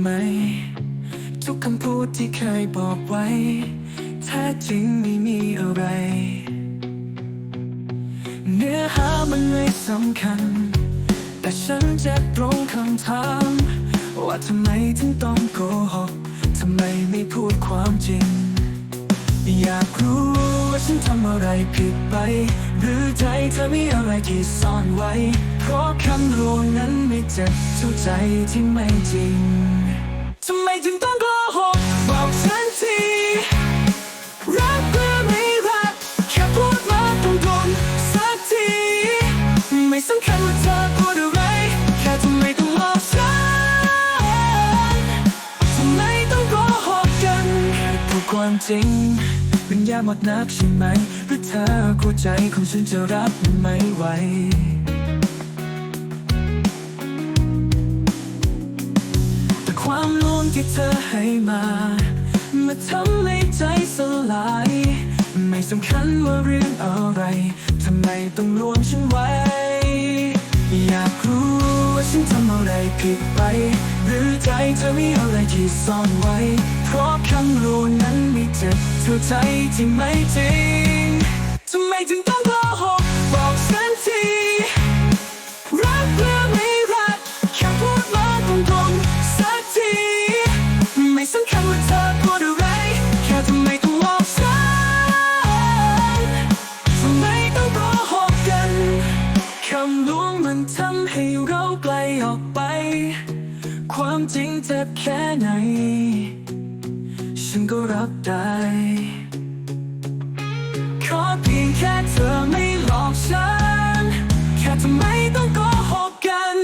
ไมทุกคำพูดที่เคยบอกไว้ แท้จริงไม่มีอะไร เนื้อหามันไม่สำคัญ แต่ฉันจะตรงคำถาม ว่าทำไมถึงต้องโกหก ทำไมไม่พูดความจริง อยากรู้ ฉันทำอะไรผิดไป หรือใจเธอมีอะไรที่ซ่อนไว้ เพราะคำลวงนั้นไม่เจ็บเท่าใจที่ไม่จริง ทำไมถึงต้องโกหกบอกฉันทีรักหรือไม่รัก แค่พูดมาตรงๆสักที ไม่สำคัญว่าเธอพูดอะไร แค่ทำไมต้องหลอกฉันทำไมต้องโกหกกันแค่พูดความจริง เป็นยาหมดนักใช่ไหมหรือเธอเข้าใจของฉันจะรับมันไม่ไหวแต่ความลวงที่เธอให้มามาทำให้ใจสลาย ไม่สำคัญว่าเรื่องอะไรทำไมต้องลวงฉันไว้ อยากรู้ว่าฉันทำอะไรผิดไป หรือใจเธอมีอะไรที่ซ่อนไว้ เพราะคำลวงนั้นม่ เจ็บเท่าใจที่ไม่จริงทำไมถึงต้องโกหกบอกฉันที รักหรือไม่รัก แค่พูดมาตรงๆสักที ไม่สำคัญว่าเธอพูดอะไร แค่ทำไมต้องหลอกฉันทำไมต้องโกหกกันคำลวงมันทำให้เราไกลออกไป ความจริงเจ็บแค่ไหน ก็รับได้ ขอเพียงแค่เธอไม่หลอกฉัน แค่ทำไมต้องโกหกกัน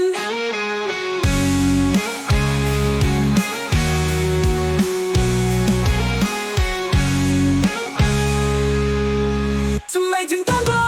ทำไมถึงต้อง